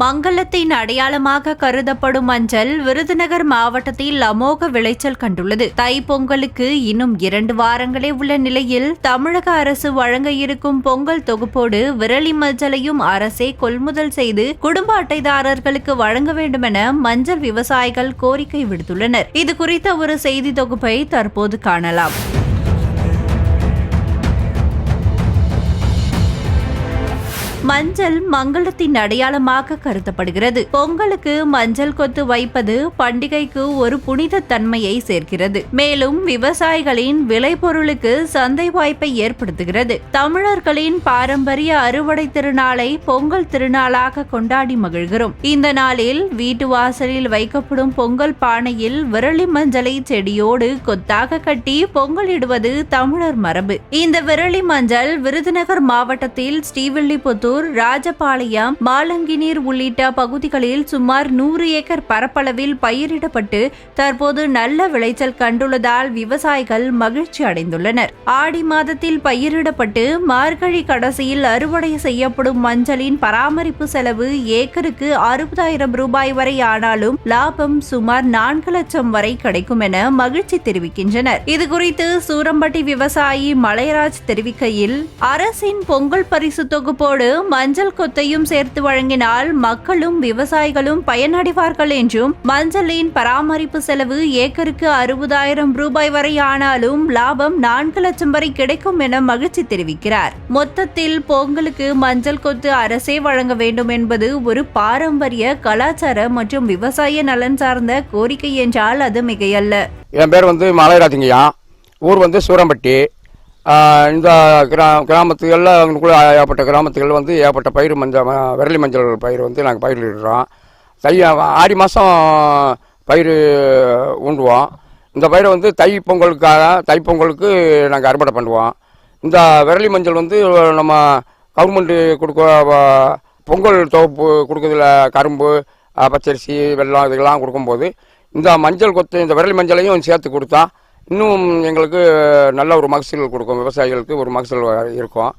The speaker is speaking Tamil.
மங்களத்தின் அடையாளமாக கருதப்படும் மஞ்சள் விருதுநகர் மாவட்டத்தில் அமோக விளைச்சல் கண்டுள்ளது. தை பொங்கலுக்கு இன்னும் இரண்டு வாரங்களே உள்ள நிலையில் தமிழக அரசு வழங்க இருக்கும் பொங்கல் தொகுப்போடு விரலி மஞ்சளையும் அரசே கொள்முதல் செய்து குடும்ப அட்டைதாரர்களுக்கு வழங்க வேண்டுமென மஞ்சள் விவசாயிகள் கோரிக்கை விடுத்துள்ளனர். இது குறித்த ஒரு செய்தி தொகுப்பை தற்போது காணலாம். மஞ்சள் மங்களத்தின் அடையாளமாக கருதப்படுகிறது. பொங்கலுக்கு மஞ்சள் கொத்து வைப்பது பண்டிகைக்கு ஒரு புனித தன்மையை சேர்க்கிறது. மேலும் விவசாயிகளின் விளைபொருளுக்கு சந்தை வாய்ப்பை ஏற்படுத்துகிறது. தமிழர்களின் பாரம்பரிய அறுவடை திருநாளை பொங்கல் திருநாளாக கொண்டாடி மகிழ்கிறோம். இந்த நாளில் வீட்டு வாசலில் வைக்கப்படும் பொங்கல் பானையில் விரலி மஞ்சளை செடியோடு கொத்தாக கட்டி பொங்கலிடுவது தமிழர் மரபு. இந்த விரலி மஞ்சள் விருதுநகர் மாவட்டத்தில் ஸ்ரீவில்லிபுத்தூர் ராஜபாளையம் மாலங்கினீர் உள்ளிட்ட பகுதிகளில் சுமார் நூறு ஏக்கர் பரப்பளவில் பயிரிடப்பட்டு தற்போது நல்ல விளைச்சல் கண்டுள்ளதால் விவசாயிகள் மகிழ்ச்சி அடைந்துள்ளனர். ஆடி மாதத்தில் பயிரிடப்பட்டு மார்கழி கடைசியில் அறுவடை செய்யப்படும் மஞ்சளின் பராமரிப்பு செலவு ஏக்கருக்கு அறுபதாயிரம் ரூபாய் வரை ஆனாலும் லாபம் சுமார் நான்கு லட்சம் வரை கிடைக்கும் என மகிழ்ச்சி தெரிவிக்கின்றனர். இதுகுறித்து சூரம்பட்டி விவசாயி மலைராஜ் தெரிவிக்கையில் அரசின் பொங்கல் பரிசு தொகுப்போடு மஞ்சள் கொத்தையும் சேர்த்து வழங்கினால் மக்களும் விவசாயிகளும் பயனடைவார்கள் என்றும் மஞ்சளின் பராமரிப்பு செலவு ஏக்கருக்கு அறுபதாயிரம் ரூபாய் வரை ஆனாலும் லாபம் நான்கு லட்சம் வரை கிடைக்கும் என மகிழ்ச்சி தெரிவிக்கிறார். மொத்தத்தில் பொங்கலுக்கு மஞ்சள் கொத்து அரசே வழங்க வேண்டும் என்பது ஒரு பாரம்பரிய கலாச்சார மற்றும் விவசாய நலன் சார்ந்த கோரிக்கை என்றால் அது மிகையல்ல. என் பேர் வந்து மலைராஜங்கய்யா. ஊர் வந்து சூரம்பட்டி. இந்த கிரா கிராமத்துகளில் அவங்களுக்குள்ள ஏகப்பட்ட கிராமத்துகளில் வந்து ஏகப்பட்ட பயிர் மஞ்சள் விரலி மஞ்சள் பயிர் வந்து நாங்கள் பயிரிடுறோம். தை ஆடி மாதம் பயிர் ஊண்டுவோம் இந்த பயிரை வந்து தை பொங்கலுக்காக தை பொங்கலுக்கு நாங்கள் அறுவடை பண்ணுவோம். இந்த விரலி மஞ்சள் வந்து நம்ம கவர்மெண்ட்டு கொடுக்க பொங்கல் தொகுப்பு கொடுக்குறதுல கரும்பு பச்சரிசி வெள்ளம் இதெல்லாம் கொடுக்கும்போது இந்த மஞ்சள் கொத்து இந்த விரலி மஞ்சளையும் சேர்த்து கொடுத்தா இன்னும் எங்களுக்கு நல்ல ஒரு மகசூல் கொடுக்கும். விவசாயிகளுக்கு ஒரு மகசூல் இருக்கும்.